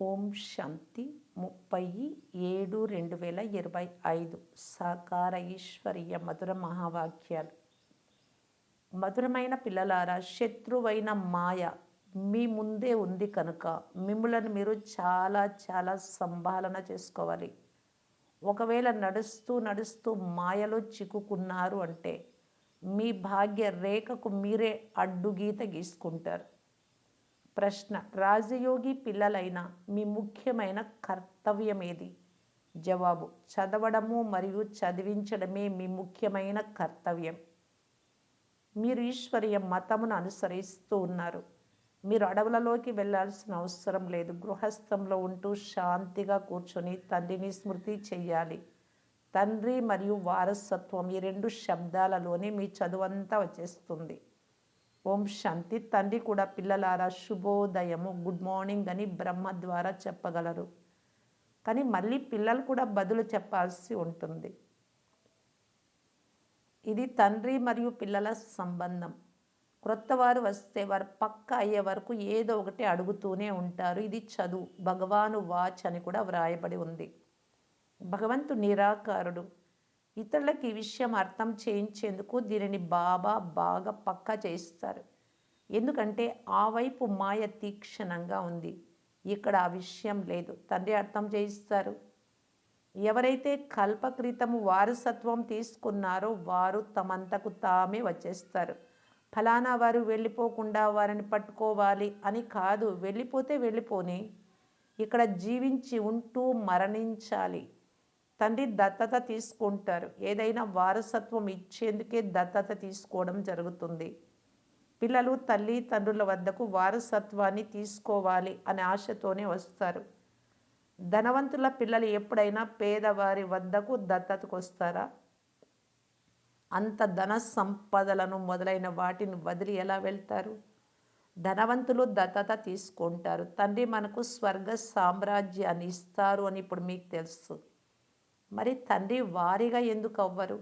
ఓం శాంతి ముప్పై ఏడు రెండు వేల ఇరవై ఐదు సాకార ఈశ్వరీయ మధుర మహావాక్యాలు. మధురమైన పిల్లలారా శత్రువైన మాయ మీ ముందే ఉంది కనుక మిమ్మలను మీరు చాలా చాలా సంభాలన చేసుకోవాలి. ఒకవేళ నడుస్తూ నడుస్తూ మాయలో చిక్కుకున్నారు అంటే మీ భాగ్య రేఖకు మీరే అడ్డుగీత గీసుకుంటారు. ప్రశ్న. రాజయోగి పిల్లలైన మీ ముఖ్యమైన కర్తవ్యం ఏది జవాబు. చదవడము మరియు చదివించడమే మీ ముఖ్యమైన కర్తవ్యం. మీరు ఈశ్వరీయ మతమును అనుసరిస్తూ ఉన్నారు. మీరు అడవులలోకి వెళ్ళాల్సిన అవసరం లేదు. గృహస్థంలో ఉంటూ శాంతిగా కూర్చొని తండ్రిని స్మృతి చెయ్యాలి. తండ్రి మరియు వారసత్వం ఈ రెండు శబ్దాలలోనే మీ చదువంతా వచ్చేస్తుంది. ఓం శాంతి. తండ్రి కూడా పిల్లలారా శుభోదయము. గుడ్ మార్నింగ్ అని బ్రహ్మ ద్వారా చెప్పగలరు. కానీ మళ్ళీ పిల్లలు కూడా బదులు చెప్పాల్సి ఉంటుంది. ఇది తండ్రి మరియు పిల్లల సంబంధం. క్రొత్త వారు వస్తే వారు పక్క అయ్యే వరకు ఏదో ఒకటి అడుగుతూనే ఉంటారు. ఇది చదువు. భగవాను వాచ్ అని కూడా వ్రాయబడి ఉంది. భగవంతు నిరాకారుడు. ఇతరులకు ఈ విషయం అర్థం చేయించేందుకు దీనిని బాబా బాగా పక్కా చేయిస్తారు. ఎందుకంటే ఆ వైపు మాయ తీక్షణంగా ఉంది. ఇక్కడ ఆ విషయం లేదు. తండ్రి అర్థం చేయిస్తారు. ఎవరైతే కల్పకృతము వారసత్వం తీసుకున్నారో వారు తమంతకు తామే వచ్చేస్తారు. ఫలానా వారు వెళ్ళిపోకుండా వారిని పట్టుకోవాలి అని కాదు. వెళ్ళిపోతే వెళ్ళిపోని ఇక్కడ జీవించి ఉంటూ మరణించాలి. తండ్రి దత్తత తీసుకుంటారు. ఏదైనా వారసత్వం ఇచ్చేందుకే దత్తత తీసుకోవడం జరుగుతుంది. పిల్లలు తల్లి తండ్రుల వద్దకు వారసత్వాన్ని తీసుకోవాలి అనే ఆశతోనే వస్తారు. ధనవంతుల పిల్లలు ఎప్పుడైనా పేదవారి వద్దకు దత్తతకు వస్తారా? అంత ధన సంపదలను మొదలైన వాటిని వదిలి ఎలా వెళ్తారు? ధనవంతులు దత్తత తీసుకుంటారు. తండ్రి మనకు స్వర్గ సామ్రాజ్యాన్ని ఇస్తారు అని ఇప్పుడు మీకు తెలుసు. మరి తండ్రి వారిగా ఎందుకు అవ్వరు?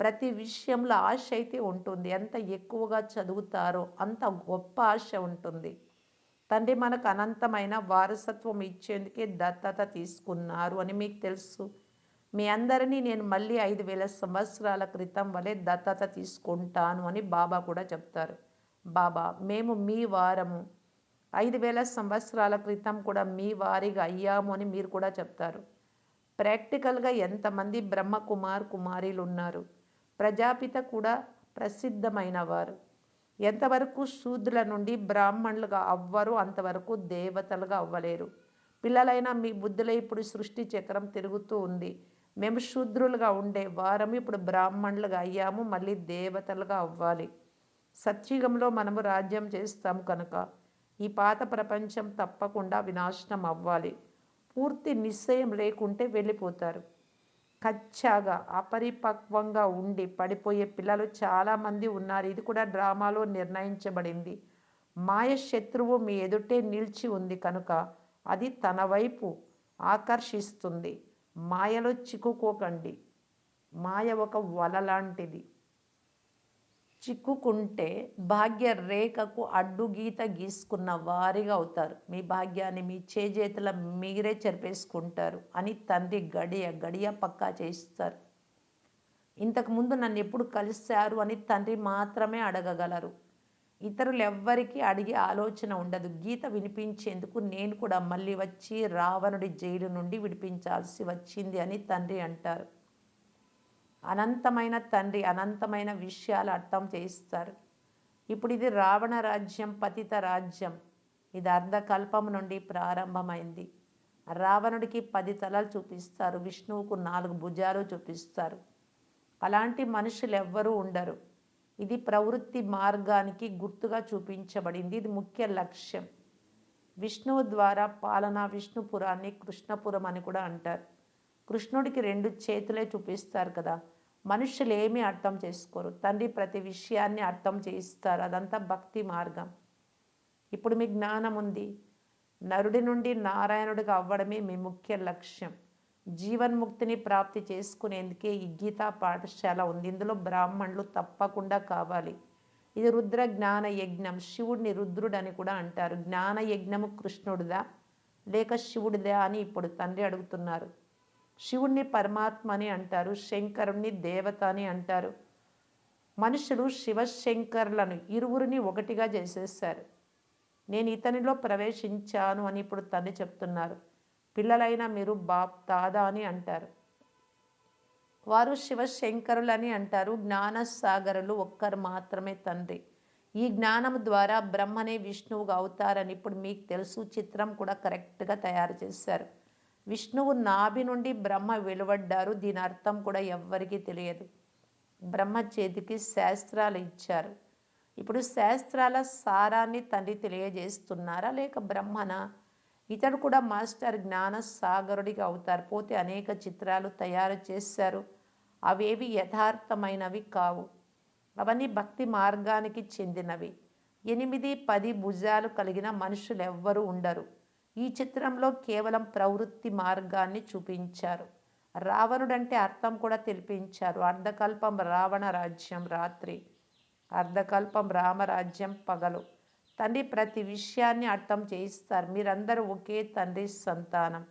ప్రతి విషయంలో ఆశ అయితే ఉంటుంది. ఎంత ఎక్కువగా చదువుతారో అంత గొప్ప ఆశ ఉంటుంది. తండ్రి మనకు అనంతమైన వారసత్వం ఇచ్చేందుకే దత్తత తీసుకున్నారు అని మీకు తెలుసు. మీ అందరినీ నేను మళ్ళీ ఐదు వేల సంవత్సరాల క్రితం వలె దత్తత తీసుకుంటాను అని బాబా కూడా చెప్తారు. బాబా మేము మీ వారము. ఐదు వేల సంవత్సరాల క్రితం కూడా మీ వారిగా అయ్యాము అని మీరు కూడా చెప్తారు. ప్రాక్టికల్గా ఎంతమంది బ్రహ్మకుమార్ కుమారీలు ఉన్నారు ప్రజాపిత కూడా ప్రసిద్ధమైన వారు ఎంతవరకు శూద్రుల నుండి బ్రాహ్మణులుగా అవ్వరు అంతవరకు దేవతలుగా అవ్వలేరు. పిల్లలైన మీ బుద్ధిలో ఇప్పుడు సృష్టి చక్రం తిరుగుతూ ఉంది. మేము శూద్రులుగా ఉండే వారం ఇప్పుడు బ్రాహ్మణులుగా అయ్యాము మళ్ళీ దేవతలుగా అవ్వాలి. సత్యుగంలో మనము రాజ్యం చేస్తాము కనుక. ఈ పాత ప్రపంచం తప్పకుండా వినాశనం అవ్వాలి. పూర్తి నిశ్చయం లేకుంటే వెళ్ళిపోతారు. కచ్చాగా అపరిపక్వంగా ఉండి పడిపోయే పిల్లలు చాలామంది ఉన్నారు. ఇది కూడా డ్రామాలో నిర్ణయించబడింది. మాయ శత్రువు మీ ఎదుటే నిలిచి ఉంది కనుక అది తన వైపు ఆకర్షిస్తుంది. మాయలో చిక్కుకోకండి. మాయ ఒక వల లాంటిది. చిక్కుకుంటే భాగ్య రేఖకు అడ్డుగీత గీసుకున్న వారిగా అవుతారు. మీ భాగ్యాన్ని మీ చేజేతుల మీరే చెరిపేసుకుంటారు అని తండ్రి గడియ గడియ పక్కా చేస్తారు ఇంతకుముందు నన్ను ఎప్పుడు కలిశారు అని తండ్రి మాత్రమే అడగగలరు. ఇతరులు ఎవ్వరికీ అడిగే ఆలోచన ఉండదు. గీత వినిపించేందుకు నేను కూడా మళ్ళీ వచ్చి రావణుడి జైలు నుండి విడిపించాల్సి వచ్చింది అని తండ్రి అంటారు. అనంతమైన తండ్రి అనంతమైన విషయాలు అర్థం చేయిస్తారు. ఇప్పుడు ఇది రావణ రాజ్యం పతిత రాజ్యం. ఇది అర్ధకల్పం నుండి ప్రారంభమైంది. రావణుడికి పది తలలు చూపిస్తారు విష్ణువుకు నాలుగు భుజాలు చూపిస్తారు. అలాంటి మనుషులు ఎవ్వరూ ఉండరు. ఇది ప్రవృత్తి మార్గానికి గుర్తుగా చూపించబడింది. ఇది ముఖ్య లక్ష్యం. విష్ణువు ద్వారా పాలన విష్ణుపురాన్ని కృష్ణపురం అని కూడా అంటారు. కృష్ణుడికి రెండు చేతులే చూపిస్తారు కదా. మనుషులు ఏమీ అర్థం చేసుకోరు. తండ్రి ప్రతి విషయాన్ని అర్థం చేయిస్తారు. అదంతా భక్తి మార్గం. ఇప్పుడు మీ జ్ఞానం ఉంది. నరుడి నుండి నారాయణుడిగా అవ్వడమే మీ ముఖ్య లక్ష్యం. జీవన్ముక్తిని ప్రాప్తి చేసుకునేందుకే ఈ గీతా పాఠశాల ఉంది. ఇందులో బ్రాహ్మణులు తప్పకుండా కావాలి. ఇది రుద్ర జ్ఞాన యజ్ఞం. శివుడిని రుద్రుడు అని కూడా అంటారు. జ్ఞాన యజ్ఞము కృష్ణుడిదా? లేక శివుడిదా అని ఇప్పుడు తండ్రి అడుగుతున్నారు. శివుణ్ణి పరమాత్మ అని అంటారు శంకరుణ్ణి దేవత అని అంటారు. మనుషులు శివశంకర్లను ఇరువురిని ఒకటిగా చేసేసారు నేను ఇతనిలో ప్రవేశించాను అని ఇప్పుడు తండ్రి చెప్తున్నారు. పిల్లలైన మీరు బాప్ తాదా అని అంటారు. వారు శివశంకరులని అంటారు. జ్ఞానసాగరులు ఒక్కరు మాత్రమే తండ్రి. ఈ జ్ఞానం ద్వారా బ్రహ్మనే విష్ణువుగా అవుతారని ఇప్పుడు మీకు తెలుసు. చిత్రం కూడా కరెక్ట్గా తయారు చేశారు. విష్ణువు నాభి నుండి బ్రహ్మ వెలువడ్డారు. దీని అర్థం కూడా ఎవ్వరికీ తెలియదు. బ్రహ్మ చేతికి శాస్త్రాలు ఇచ్చారు. ఇప్పుడు శాస్త్రాల సారాన్ని తండ్రి తెలియజేస్తున్నారా? లేక బ్రహ్మన? ఇతడు కూడా మాస్టర్ జ్ఞాన సాగరుడిగా అవుతారు. పోతే అనేక చిత్రాలు తయారు చేశారు. అవేవి యథార్థమైనవి కావు. అవన్నీ భక్తి మార్గానికి చెందినవి. ఎనిమిది పది భుజాలు కలిగిన మనుషులు ఎవ్వరూ ఉండరు. ఈ చిత్రంలో కేవలం ప్రవృత్తి మార్గాన్ని చూపించారు. రావణుడంటే అర్థం కూడా తెలిపించారు. అర్ధకల్పం రావణ రాజ్యం రాత్రి. అర్ధకల్పం రామరాజ్యం పగలు. తండ్రి ప్రతి విషయాన్ని అర్థం చేయిస్తారు. మీరందరూ ఒకే తండ్రి సంతానం.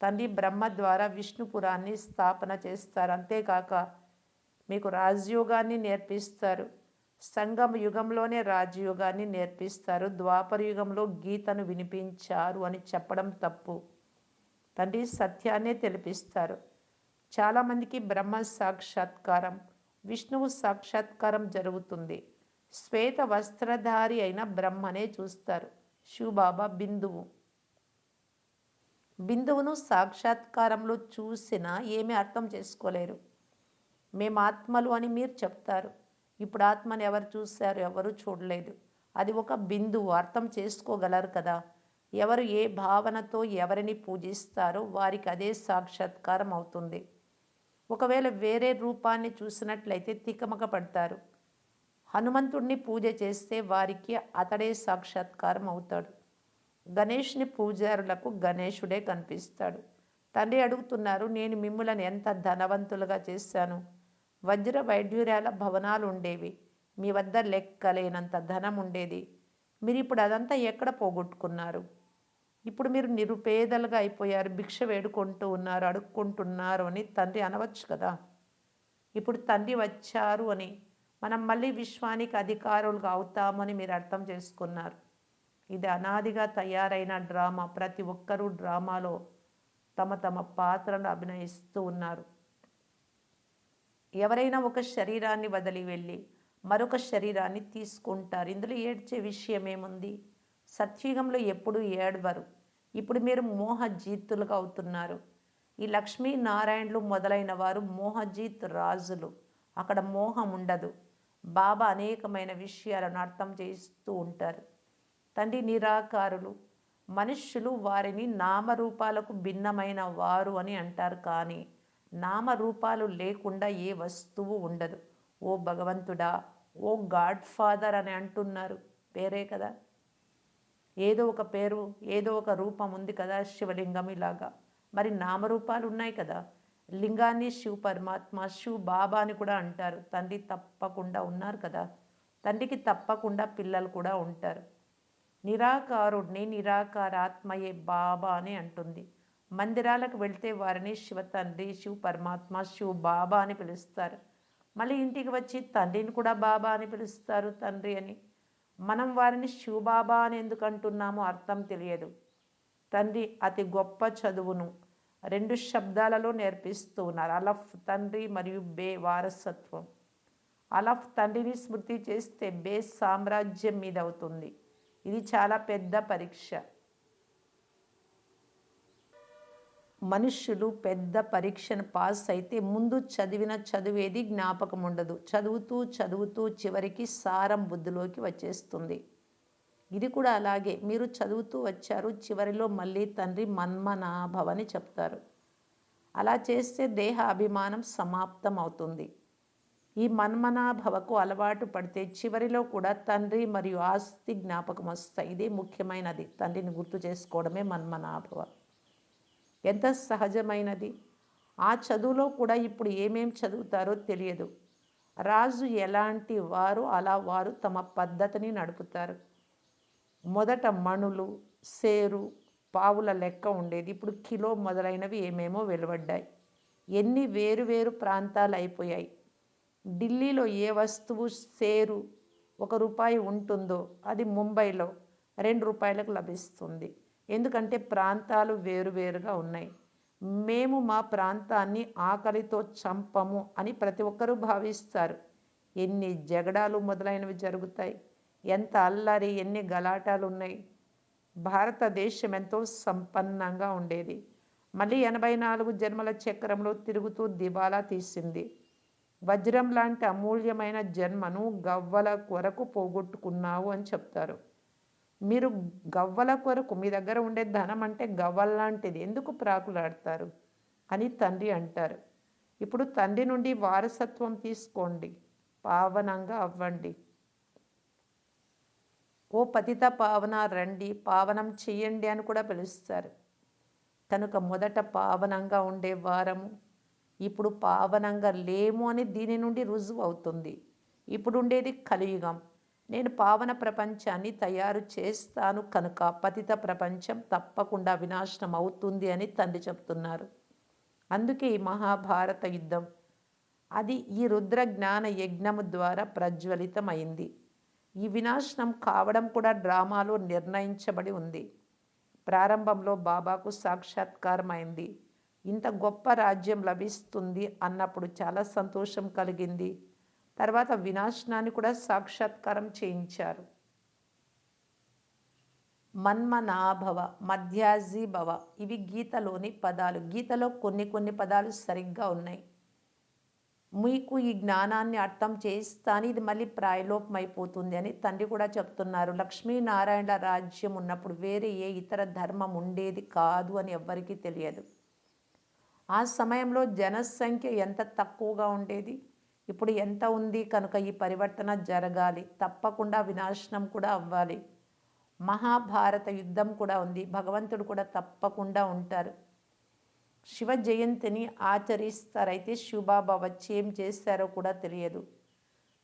తండ్రి బ్రహ్మ ద్వారా విష్ణుపురాన్ని స్థాపన చేస్తారు. అంతేకాక మీకు రాజయోగాన్ని నేర్పిస్తారు. సంగమ యుగంలోనే రాజయోగాన్ని నేర్పిస్తారు. ద్వాపర యుగంలో గీతను వినిపించారు అని చెప్పడం తప్పు. తండ్రి సత్యాన్నే తెలిపిస్తారు. చాలామందికి బ్రహ్మ సాక్షాత్కారం విష్ణువు సాక్షాత్కారం జరుగుతుంది. శ్వేత వస్త్రధారి అయిన బ్రహ్మనే చూస్తారు. శివబాబా బిందువు. బిందువును సాక్షాత్కారంలో చూసినా ఏమీ అర్థం చేసుకోలేరు. మేము ఆత్మలు అని మీరు చెప్తారు. ఇప్పుడు ఆత్మని ఎవరు చూశారు ఎవరు చూడలేదు. అది ఒక బిందువు అర్థం చేసుకోగలరు కదా. ఎవరు ఏ భావనతో ఎవరిని పూజిస్తారో వారికి అదే సాక్షాత్కారం అవుతుంది. ఒకవేళ వేరే రూపాన్ని చూసినట్లయితే తికమక పడతారు. హనుమంతుడిని పూజ చేస్తే వారికి అతడే సాక్షాత్కారం అవుతాడు. గణేష్ని పూజారులకు గణేశుడే కనిపిస్తాడు. తండ్రి అడుగుతున్నారు నేను మిమ్మలను ఎంత ధనవంతులుగా చేశాను? వజ్ర వైడ్యూర్యాల భవనాలు ఉండేవి మీ వద్ద లెక్కలేనంత ధనం ఉండేది మీరు ఇప్పుడు అదంతా ఎక్కడ పోగొట్టుకున్నారు? ఇప్పుడు మీరు నిరుపేదలుగా అయిపోయారు. భిక్ష వేడుకుంటూ ఉన్నారు అడుక్కుంటున్నారు అని తండ్రి అనవచ్చు కదా? ఇప్పుడు తండ్రి వచ్చారు అని మనం మళ్ళీ విశ్వానికి అధికారులుగా అవుతామని మీరు అర్థం చేసుకున్నారు. ఇది అనాదిగా తయారైన డ్రామా. ప్రతి ఒక్కరూ డ్రామాలో తమ తమ పాత్రను అభినయిస్తూ ఉన్నారు. ఎవరైనా ఒక శరీరాన్ని వదిలి వెళ్ళి మరొక శరీరాన్ని తీసుకుంటారు. ఇందులో ఏడ్చే విషయం ఏముంది? సత్యుగంలో ఎప్పుడు ఏడవరు. ఇప్పుడు మీరు మోహజీతులుగా అవుతున్నారు. ఈ లక్ష్మీనారాయణులు మొదలైన వారు మోహజీత్ రాజులు. అక్కడ మోహం ఉండదు. బాబా అనేకమైన విషయాలను అర్థం చేస్తూ ఉంటారు. తండ్రి నిరాకారులు. మనుష్యులు వారిని నామరూపాలకు భిన్నమైన వారు అని అంటారు. కానీ నామరూపాలు లేకుండా ఏ వస్తువు ఉండదు. ఓ భగవంతుడా ఓ గాడ్ ఫాదర్ అని అంటున్నారు. పేరే కదా. ఏదో ఒక పేరు ఏదో ఒక రూపం ఉంది కదా శివలింగం ఇలాగా. మరి నామరూపాలు ఉన్నాయి కదా. లింగాన్ని శివ పరమాత్మ శివ బాబా అని కూడా అంటారు. తండ్రి తప్పకుండా ఉన్నారు కదా. తండ్రికి తప్పకుండా పిల్లలు కూడా ఉంటారు. నిరాకారుడిని నిరాకారాత్మయే బాబా అని అంటుంది. మందిరాలకు వెళ్తే వారిని శివ తండ్రి శివ పరమాత్మ శివ బాబా అని పిలుస్తారు. మళ్ళీ ఇంటికి వచ్చి తండ్రిని కూడా బాబా అని పిలుస్తారు తండ్రి అని. మనం వారిని శివబాబా అని ఎందుకు అంటున్నామో అర్థం తెలియదు. తండ్రి అతి గొప్ప చదువును రెండు శబ్దాలలో నేర్పిస్తూ ఉన్నారు. అలఫ్ తండ్రి మరియు బే వారసత్వం. అలఫ్ తండ్రిని స్మృతి చేస్తే బే సామ్రాజ్యం మీద అవుతుంది ఇది చాలా పెద్ద పరీక్ష. మనుష్యులు పెద్ద పరీక్షను పాస్ అయితే ముందు చదివిన చదువేది జ్ఞాపకం ఉండదు. చదువుతూ చదువుతూ చివరికి సారం బుద్ధిలోకి వచ్చేస్తుంది. ఇది కూడా అలాగే. మీరు చదువుతూ వచ్చారు చివరిలో మళ్ళీ తండ్రి మన్మనాభవని చెప్తారు. అలా చేస్తే దేహ అభిమానం సమాప్తం అవుతుంది ఈ మన్మనాభవకు అలవాటు పడితే చివరిలో కూడా తండ్రి మరియు ఆస్తి జ్ఞాపకం వస్తాయి. ఇదే ముఖ్యమైనది. తండ్రిని గుర్తు చేసుకోవడమే మన్మనాభవ. ఎంత సహజమైనది? ఆ చదువులో కూడా ఇప్పుడు ఏమేం చదువుతారో తెలియదు. రాజు ఎలాంటి వారు అలా వారు తమ పద్ధతిని నడుపుతారు. మొదట మణులు సేరు పావుల లెక్క ఉండేది. ఇప్పుడు కిలో మొదలైనవి ఏమేమో వెలువడ్డాయి. ఎన్ని వేరు వేరు ప్రాంతాలు అయిపోయాయి. ఢిల్లీలో ఏ వస్తువు సేరు ఒక రూపాయి ఉంటుందో అది ముంబైలో రెండు రూపాయలకు లభిస్తుంది. ఎందుకంటే ప్రాంతాలు వేరువేరుగా ఉన్నాయి. మేము మా ప్రాంతాన్ని ఆకలితో చంపము అని ప్రతి ఒక్కరూ భావిస్తారు. ఎన్ని జగడాలు మొదలైనవి జరుగుతాయి. ఎంత అల్లరి ఎన్ని గలాటాలు ఉన్నాయి భారతదేశం ఎంతో సంపన్నంగా ఉండేది. మళ్ళీ ఎనభై నాలుగు జన్మల చక్రంలో తిరుగుతూ దివాలా తీసింది. వజ్రం లాంటి అమూల్యమైన జన్మను గవ్వల కొరకు పోగొట్టుకున్నావు అని చెప్తారు. మీరు గవ్వల కొరకు మీ దగ్గర ఉండే ధనం అంటే గవ్వల్లాంటిది ఎందుకు ప్రాకులాడతారు? అని తండ్రి అంటారు. ఇప్పుడు తండ్రి నుండి వారసత్వం తీసుకోండి. పావనంగా అవ్వండి. ఓ పతిత పావన రండి. పావనం చెయ్యండి అని కూడా పిలుస్తారు. కనుక మొదట పావనంగా ఉండే వారము. ఇప్పుడు పావనంగా లేము అని దీని నుండి రుజువు అవుతుంది. ఇప్పుడు ఉండేది కలియుగం. నేను పావన ప్రపంచాన్ని తయారు చేస్తాను కనుక పతిత ప్రపంచం తప్పకుండా వినాశనం అవుతుంది అని తండ్రి చెప్తున్నారు. అందుకే ఈ మహాభారత యుద్ధం అది ఈ రుద్ర జ్ఞాన యజ్ఞము ద్వారా ప్రజ్వలితమైంది. ఈ వినాశనం కావడం కూడా డ్రామాలో నిర్ణయించబడి ఉంది. ప్రారంభంలో బాబాకు సాక్షాత్కారం అయింది ఇంత గొప్ప రాజ్యం లభిస్తుంది అన్నప్పుడు చాలా సంతోషం కలిగింది. తర్వాత వినాశనాన్ని కూడా సాక్షాత్కారం చేయించారు. మన్మనాభవ మధ్యాజీభవ ఇవి గీతలోని పదాలు. గీతలో కొన్ని కొన్ని పదాలు సరిగ్గా ఉన్నాయి. మీకు ఈ జ్ఞానాన్ని అర్థం చేస్తాను ఇది మళ్ళీ ప్రాయలోపమైపోతుంది అని తండ్రి కూడా చెప్తున్నారు. లక్ష్మీనారాయణ రాజ్యం ఉన్నప్పుడు వేరే ఏ ఇతర ధర్మం ఉండేది కాదు అని ఎవ్వరికీ తెలియదు. ఆ సమయంలో జనసంఖ్య ఎంత తక్కువగా ఉండేది? ఇప్పుడు ఎంత ఉంది కనుక ఈ పరివర్తన జరగాలి. తప్పకుండా వినాశనం కూడా అవ్వాలి. మహాభారత యుద్ధం కూడా ఉంది. భగవంతుడు కూడా తప్పకుండా ఉంటారు. శివ జయంతిని ఆచరిస్తారైతే శివబాబా. వచ్చి ఏం చేస్తారో కూడా తెలియదు.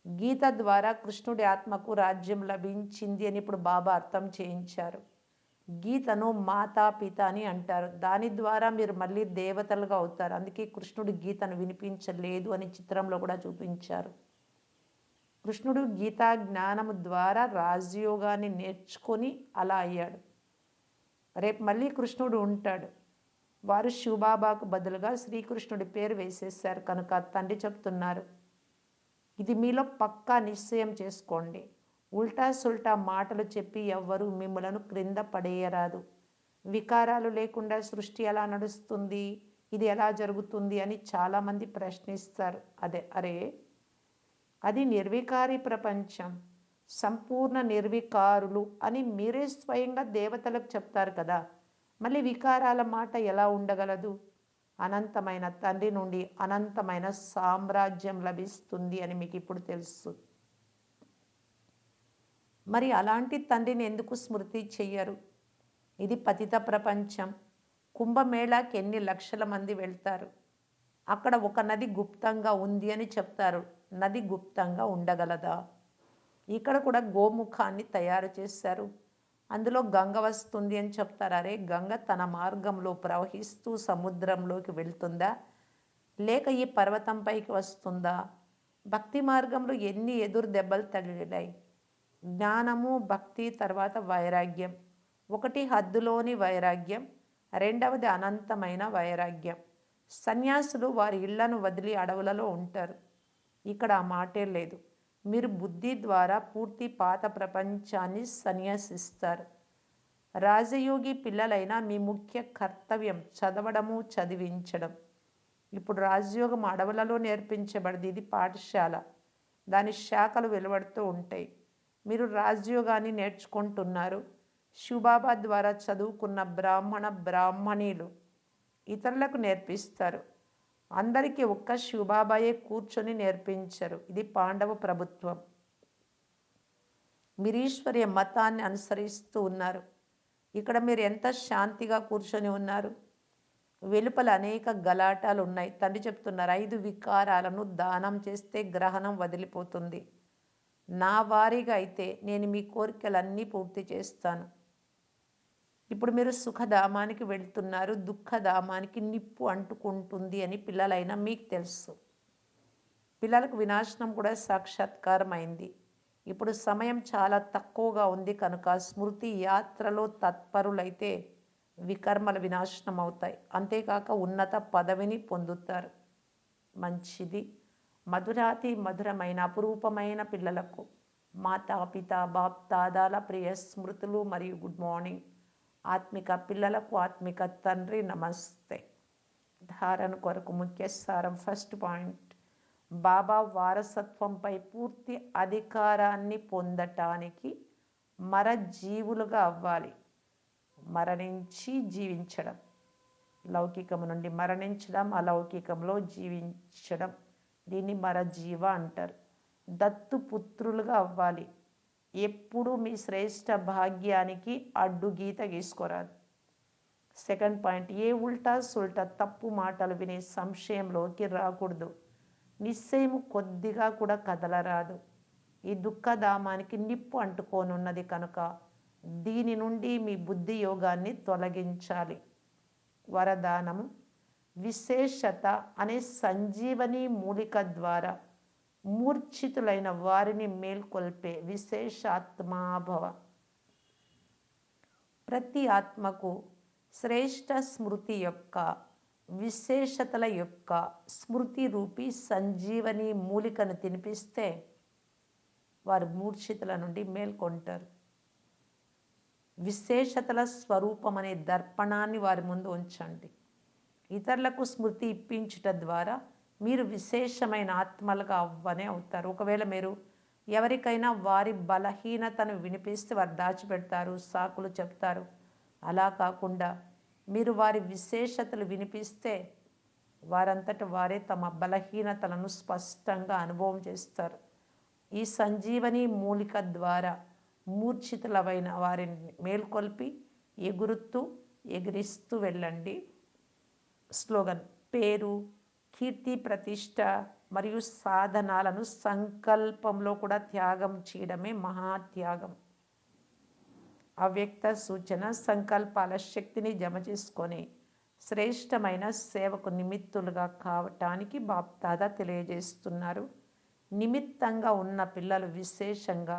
గీత ద్వారా కృష్ణుడి ఆత్మకు రాజ్యం లభించింది అని ఇప్పుడు బాబా అర్థం చేయించారు. గీతను మాతా పిత అని అంటారు. దాని ద్వారా మీరు మళ్ళీ దేవతలుగా అవుతారు. అందుకే కృష్ణుడు గీతను వినిపించలేదు అని చిత్రంలో కూడా చూపించారు. కృష్ణుడు గీతా జ్ఞానము ద్వారా రాజయోగాన్ని నేర్చుకొని అలా అయ్యాడు. రేపు మళ్ళీ కృష్ణుడు ఉంటాడు. వారు శివబాబాకు బదులుగా శ్రీకృష్ణుడి పేరు వేసేసారు కనుక తండ్రి చెప్తున్నారు ఇది మీలో పక్కా నిశ్చయం చేసుకోండి. ఉల్టా సుల్టా మాటలు చెప్పి ఎవ్వరూ మిమ్మలను క్రింద పడేయరాదు. వికారాలు లేకుండా సృష్టి ఎలా నడుస్తుంది? ఇది ఎలా జరుగుతుంది? అని చాలామంది ప్రశ్నిస్తారు. అదే అరే అది నిర్వికారి ప్రపంచం. సంపూర్ణ నిర్వికారులు అని మీరే స్వయంగా దేవతలకు చెప్తారు కదా. మళ్ళీ వికారాల మాట ఎలా ఉండగలదు? అనంతమైన తండ్రి నుండి అనంతమైన సామ్రాజ్యం లభిస్తుంది అని మీకు ఇప్పుడు తెలుసు. మరి అలాంటి తండ్రిని ఎందుకు స్మృతి చెయ్యరు? ఇది పతిత ప్రపంచం. కుంభమేళాకి ఎన్ని లక్షల మంది వెళ్తారు? అక్కడ ఒక నది గుప్తంగా ఉంది అని చెప్తారు. నది గుప్తంగా ఉండగలదా? ఇక్కడ కూడా గోముఖాన్ని తయారు చేశారు. అందులో గంగ వస్తుంది అని చెప్తారు. అరే గంగ తన మార్గంలో ప్రవహిస్తూ సముద్రంలోకి వెళ్తుందా? లేక ఈ పర్వతంపైకి వస్తుందా? భక్తి మార్గంలో ఎన్ని ఎదురు దెబ్బలు తగిలాయి? జ్ఞానము భక్తి తర్వాత వైరాగ్యం. ఒకటి హద్దులోని వైరాగ్యం రెండవది అనంతమైన వైరాగ్యం. సన్యాసులు వారి ఇళ్ళను వదిలి అడవులలో ఉంటారు. ఇక్కడ ఆ మాటే లేదు. మీరు బుద్ధి ద్వారా పూర్తి పాత ప్రపంచాన్ని సన్యాసిస్తారు. రాజయోగి పిల్లలైన మీ ముఖ్య కర్తవ్యం చదవడము చదివించడం. ఇప్పుడు రాజయోగం అడవులలో నేర్పించబడింది ఇది పాఠశాల. దాని శాఖలు వెలువడుతూ ఉంటాయి. మీరు రాజయోగాన్ని నేర్చుకుంటున్నారు. శివబాబా ద్వారా చదువుకున్న బ్రాహ్మణ బ్రాహ్మణీలు ఇతరులకు నేర్పిస్తారు. అందరికీ ఒక్క శివబాబాయే కూర్చొని నేర్పించరు. ఇది పాండవ ప్రభుత్వం. మీరీశ్వర్య మతాన్ని అనుసరిస్తూ ఉన్నారు. ఇక్కడ మీరు ఎంత శాంతిగా కూర్చొని ఉన్నారు? వెలుపల అనేక గలాటాలు ఉన్నాయి తండ్రి చెప్తున్నారు ఐదు వికారాలను దానం చేస్తే గ్రహణం వదిలిపోతుంది. నా వారీగా అయితే నేను మీ కోరికలన్నీ పూర్తి చేస్తాను. ఇప్పుడు మీరు సుఖధామానికి వెళ్తున్నారు దుఃఖధామానికి నిప్పు అంటుకుంటుంది అని పిల్లలైనా మీకు తెలుసు. పిల్లలకు వినాశనం కూడా సాక్షాత్కారం అయింది ఇప్పుడు సమయం చాలా తక్కువగా ఉంది కనుక స్మృతి యాత్రలో తత్పరులైతే వికర్మల వినాశనం అవుతాయి అంతేకాక ఉన్నత పదవిని పొందుతారు. మంచిది. మధురాతి మధురమైన అపురూపమైన పిల్లలకు. మాతా పితా బాప్ దాదాల ప్రియ స్మృతులు మరియు గుడ్ మార్నింగ్. ఆత్మిక పిల్లలకు ఆత్మిక తండ్రి నమస్తే. ధారణ కొరకు ముఖ్య సారం ఫస్ట్ పాయింట్. బాబా వారసత్వంపై పూర్తి అధికారాన్ని పొందటానికి మరజీవులుగా అవ్వాలి. మరణించి జీవించడం. లౌకికము నుండి మరణించడం అలౌకికంలో జీవించడం. దీన్ని మరజీవ అంటారు. దత్తుపుత్రులుగా అవ్వాలి. ఎప్పుడు మీ శ్రేష్ట భాగ్యానికి అడ్డుగీత గీసుకోరాదు. సెకండ్ పాయింట్ ఏ ఉల్టా సుల్టా తప్పు మాటలు వినే సంశయంలోకి రాకూడదు. నిశ్చయము కొద్దిగా కూడా కదలరాదు. ఈ దుఃఖధామానికి నిప్పు అంటుకోనున్నది కనుక దీని నుండి మీ బుద్ధి యోగాన్ని తొలగించాలి. వరదానము విశేషత అనే సంజీవని మూలిక ద్వారా మూర్ఛితులైన వారిని మేల్కొల్పే విశేషాత్మాభవ. ప్రతి ఆత్మకు శ్రేష్ట స్మృతి యొక్క విశేషతల యొక్క స్మృతి రూపి సంజీవని మూలికను తినిపిస్తే వారు మూర్ఛితుల నుండి మేల్కొంటారు. విశేషతల స్వరూపం అనే దర్పణాన్ని వారి ముందు ఉంచండి. ఇతరులకు స్మృతి ఇప్పించుట ద్వారా మీరు విశేషమైన ఆత్మలుగా అవ్వనే అవుతారు. ఒకవేళ మీరు ఎవరికైనా వారి బలహీనతను వినిపిస్తే వారు దాచిపెడతారు సాకులు చెప్తారు అలా కాకుండా మీరు వారి విశేషతలు వినిపిస్తే వారంతట వారే తమ బలహీనతలను స్పష్టంగా అనుభవం చేస్తారు. ఈ సంజీవని మూలిక ద్వారా మూర్ఛితులమైన వారిని మేల్కొల్పి ఎగురుతూ ఎగిరిస్తూ వెళ్ళండి. స్లోగన్. పేరు కీర్తి ప్రతిష్ట మరియు సాధనాలను సంకల్పంలో కూడా త్యాగం చేయడమే మహాత్యాగం అవ్యక్త సూచన సంకల్పాల శక్తిని జమ చేసుకొని శ్రేష్టమైన సేవకు నిమిత్తులుగా కావటానికి బాప్తాద తెలియజేస్తున్నారు. నిమిత్తంగా ఉన్న పిల్లలు విశేషంగా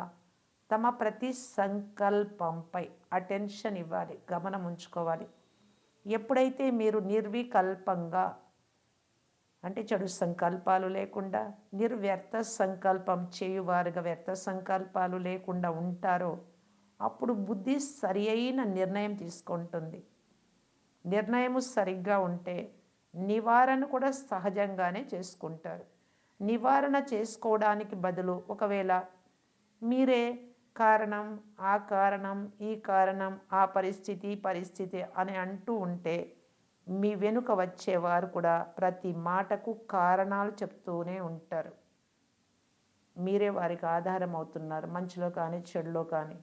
తమ ప్రతి సంకల్పంపై అటెన్షన్ ఇవ్వాలి గమనం ఉంచుకోవాలి. ఎప్పుడైతే మీరు నిర్వికల్పంగా అంటే చెడు సంకల్పాలు లేకుండా నిర్వ్యర్థ సంకల్పం చేయువారుగా వ్యర్థ సంకల్పాలు లేకుండా ఉంటారో అప్పుడు బుద్ధి సరి అయిన నిర్ణయం తీసుకుంటుంది. నిర్ణయము సరిగ్గా ఉంటే నివారణ కూడా సహజంగానే చేసుకుంటారు. నివారణ చేసుకోవడానికి బదులు ఒకవేళ మీరే కారణం ఆ కారణం ఈ కారణం ఆ పరిస్థితి పరిస్థితి అని అంటూ ఉంటే మీ వెనుక వచ్చేవారు కూడా ప్రతి మాటకు కారణాలు చెప్తూనే ఉంటారు. మీరే వారికి ఆధారం అవుతున్నారు మంచిలో కానీ చెడులో కానీ.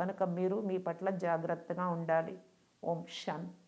కనుక మీరు మీ పట్ల జాగ్రత్తగా ఉండాలి. ఓం శాంతి.